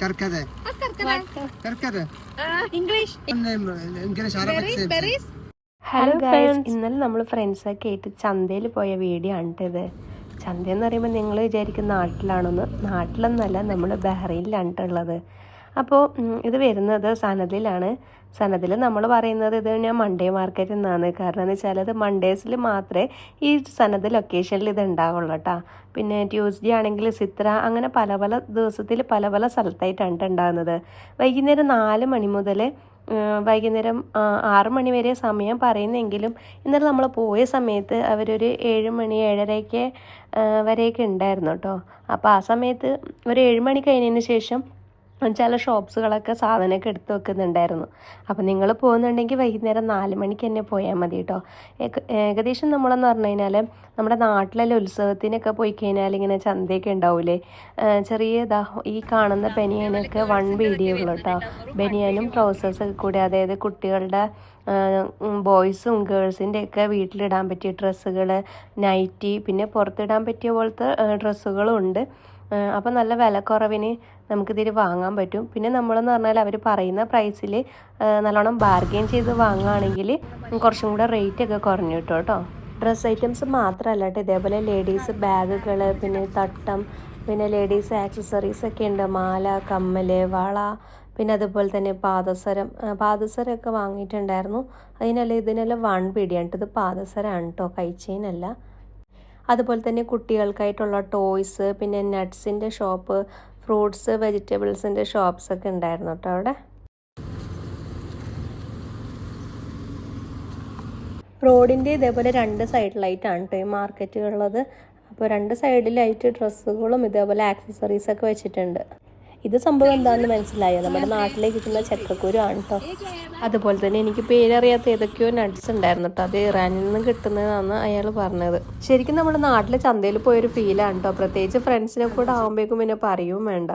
കർക്കതെ കർക്കതെ English English Arabic berries hello guys ഇന്നലെ നമ്മൾ ഫ്രണ്ട്സൊക്കെ ആയിട്ട് ചന്തയിൽ പോയ വീഡിയോ ആണ് ഇത്. ചന്ത എന്ന് പറയുമ്പോൾ നിങ്ങൾ വിചാരിക്കുന്ന നാട്ടിലാണെന്ന്. നാട്ടിലൊന്നല്ല നമ്മൾ ബഹ്റൈനിലാണ് ഉള്ളത്. അപ്പോൾ ഇത് വരുന്നത് സനതിലാണ് സനതിൽ നമ്മൾ പറയുന്നത് ഇത് ഞാൻ മൺഡേ മാർക്കറ്റ് എന്നാണ് കാരണം എന്ന് വെച്ചാൽ അത് മൺഡേസിൽ മാത്രമേ ഈ സനദ് ലൊക്കേഷനിൽ ഇത് ഉണ്ടാവുള്ളൂ കേട്ടോ. പിന്നെ ട്യൂസ്ഡേ ആണെങ്കിൽ സിത്ര അങ്ങനെ പല പല ദിവസത്തിൽ പല പല സ്ഥലത്തായിട്ടാണ് ട്ടോ ഉണ്ടാകുന്നത് വൈകുന്നേരം നാല് മണി മുതൽ വൈകുന്നേരം ആറ് മണി വരെ സമയം പറയുന്നെങ്കിലും ഇന്നലെ നമ്മൾ പോയ സമയത്ത് അവരൊരു ഏഴ് മണി ഏഴരയ്ക്ക് വരെയൊക്കെ ഉണ്ടായിരുന്നു കേട്ടോ അപ്പോൾ ആ സമയത്ത് ഒരു ഏഴ് മണി കഴിഞ്ഞതിന് ശേഷം ചില ഷോപ്സുകളൊക്കെ സാധനമൊക്കെ എടുത്തു വെക്കുന്നുണ്ടായിരുന്നു. അപ്പം നിങ്ങൾ പോകുന്നുണ്ടെങ്കിൽ വൈകുന്നേരം നാല് മണിക്ക് തന്നെ പോയാൽ മതി കേട്ടോ ഏകദേശം നമ്മളെന്ന് പറഞ്ഞു കഴിഞ്ഞാൽ നമ്മുടെ നാട്ടിലെ ഉത്സവത്തിനൊക്കെ പോയി കഴിഞ്ഞാൽ ഇങ്ങനെ ചന്തയൊക്കെ ഉണ്ടാവില്ലേ ചെറിയ ഈ കാണുന്ന ബനിയനൊക്കെ വൺ വീഡിയോകൾ കേട്ടോ ബനിയനും ട്രൗസേഴ്സൊക്കെ കൂടി അതായത് കുട്ടികളുടെ ബോയ്സും ഗേൾസിന്റെ ഒക്കെ വീട്ടിലിടാൻ പറ്റിയ ഡ്രസ്സുകൾ നൈറ്റി പിന്നെ പുറത്തിടാൻ പറ്റിയ പോലത്തെ ഡ്രസ്സുകളും ഉണ്ട് അപ്പോൾ നല്ല വിലക്കുറവിന് നമുക്കിതിൽ വാങ്ങാൻ പറ്റും. പിന്നെ നമ്മളെന്ന് പറഞ്ഞാൽ അവർ പറയുന്ന പ്രൈസിൽ നല്ലോണം ബാർഗെയിൻ ചെയ്ത് വാങ്ങുകയാണെങ്കിൽ കുറച്ചും കൂടെ റേറ്റ് ഒക്കെ കുറഞ്ഞു കിട്ടും കേട്ടോ. ഡ്രസ്സ് ഐറ്റംസ് മാത്രമല്ല കേട്ടോ. ഇതേപോലെ ലേഡീസ് ബാഗുകൾ പിന്നെ തട്ടം പിന്നെ ലേഡീസ് ആക്സസറീസ് ഒക്കെ ഉണ്ട്. മാല കമ്മൽ വള പിന്നെ അതുപോലെ തന്നെ പാദസരം. പാദസരം പാദസരമൊക്കെ വാങ്ങിയിട്ടുണ്ടായിരുന്നു. അതിനെല്ലാം ഇതിനെല്ലാം വൺ പിടിയാണ് ഇത് പാദസരമാണ് കേട്ടോ. കൈച്ചെയിനല്ല അതുപോലെ തന്നെ കുട്ടികൾക്കായിട്ടുള്ള ടോയ്സ് പിന്നെ നട്ട്സിന്റെ ഷോപ്പ് ഫ്രൂട്ട്സ് വെജിറ്റബിൾസിന്റെ ഷോപ്സ് ഒക്കെ ഉണ്ടായിരുന്നു കേട്ടോ അവിടെ. റോഡിന്റെ ഇതേപോലെ രണ്ട് സൈഡിലായിട്ടാണ് കേട്ടോ ഈ മാർക്കറ്റുകളുള്ളത് അപ്പോൾ രണ്ട് സൈഡിലായിട്ട് ഡ്രസ്സുകളും ഇതേപോലെ ആക്സസറീസൊക്കെ വെച്ചിട്ടുണ്ട്. ഇത് സംഭവം എന്താണെന്ന് മനസ്സിലായോ? നമ്മുടെ നാട്ടിലേക്ക് കിട്ടുന്ന ചക്കക്കുരു ആണ് കേട്ടോ അതുപോലെ തന്നെ എനിക്ക് പേരറിയാത്ത ഏതൊക്കെയോ നട്ട്സ് ഉണ്ടായിരുന്നു കേട്ടോ അത് ഇറാനിൽ നിന്ന് കിട്ടുന്നതാണെന്ന് അയാൾ പറഞ്ഞത്. ശരിക്കും നമ്മുടെ നാട്ടിലെ ചന്തയിൽ പോയൊരു ഫീലാണ് കേട്ടോ പ്രത്യേകിച്ച് ഫ്രണ്ട്സിനെ കൂടെ ആകുമ്പോഴേക്കും പിന്നെ പറയും വേണ്ട.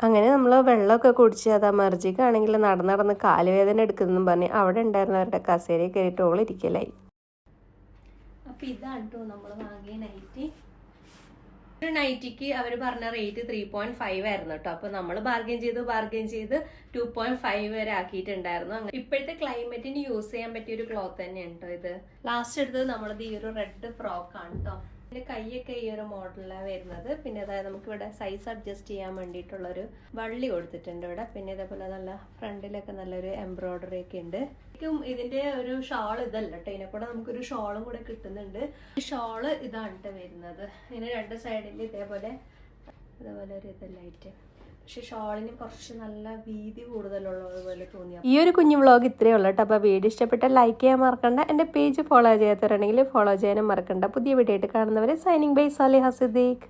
അങ്ങനെ നമ്മൾ വെള്ളമൊക്കെ കുടിച്ച് അത് മർജിക്കാണെങ്കിൽ നടന്ന് നടന്ന് കാലുവേദന എടുക്കുന്നെന്നും പറഞ്ഞ് അവിടെ ഉണ്ടായിരുന്നവരുടെ കസേരയിൽ കയറിയിട്ട് ഓളിരിക്കലായി അപ്പോൾ ഇതാണ് കേട്ടോ നമ്മൾ വാങ്ങിയ നൈറ്റി ഒരു നൈറ്റിക്ക് അവർ പറഞ്ഞ റേറ്റ് ത്രീ പോയിന്റ് ഫൈവ് ആയിരുന്നു കേട്ടോ. അപ്പൊ നമ്മൾ ബാർഗെയിൻ ചെയ്ത് ബാർഗെയിൻ ചെയ്ത് ടു പോയിന്റ് ഫൈവ് വരെ ആക്കിയിട്ടുണ്ടായിരുന്നു. ഇപ്പോഴത്തെ ക്ലൈമറ്റിന് യൂസ് ചെയ്യാൻ പറ്റിയ ഒരു ക്ലോത്ത് തന്നെയാണ് കേട്ടോ ഇത്. ലാസ്റ്റ് എടുത്തത് നമ്മളത് ഈ ഒരു റെഡ് ഫ്രോക്ക് ആണ് കേട്ടോ ഇതിന്റെ കൈയൊക്കെ ഈ ഒരു മോഡലിലാണ് വരുന്നത്. പിന്നെ അതായത് നമുക്ക് ഇവിടെ സൈസ് അഡ്ജസ്റ്റ് ചെയ്യാൻ വേണ്ടിയിട്ടുള്ള ഒരു വള്ളി കൊടുത്തിട്ടുണ്ട് ഇവിടെ. പിന്നെ ഇതേപോലെ നല്ല ഫ്രണ്ടിലൊക്കെ നല്ലൊരു എംബ്രോയിഡറി ഒക്കെ ഉണ്ട്. ശരിക്കും ഇതിന്റെ ഒരു ഷാൾ ഇതല്ല കേട്ടോ. ഇതിനെ കൂടെ നമുക്കൊരു ഷാളും കൂടെ കിട്ടുന്നുണ്ട്. ഷാൾ ഇതാണ് വരുന്നത്. ഇതിന് രണ്ട് സൈഡിൽ ഇതേപോലെ ഇതേപോലെ ഒരു ഇതല്ലായിട്ട് ഈ ഒരു കുഞ്ഞു വ്ളോഗ് ഇത്രയേ ഉള്ളൂ കേട്ടോ. അപ്പോൾ വീഡിയോ ഇഷ്ടപ്പെട്ട ലൈക്ക് ചെയ്യാൻ മറക്കണ്ട. എന്റെ പേജ് ഫോളോ ചെയ്യാത്തവരാണെങ്കിൽ ഫോളോ ചെയ്യാനും മറക്കണ്ട. പുതിയ വീഡിയോ ആയിട്ട് കാണുന്നവരെ സൈനിങ് ബൈ സാലി ഹസിദ്ദീഖ്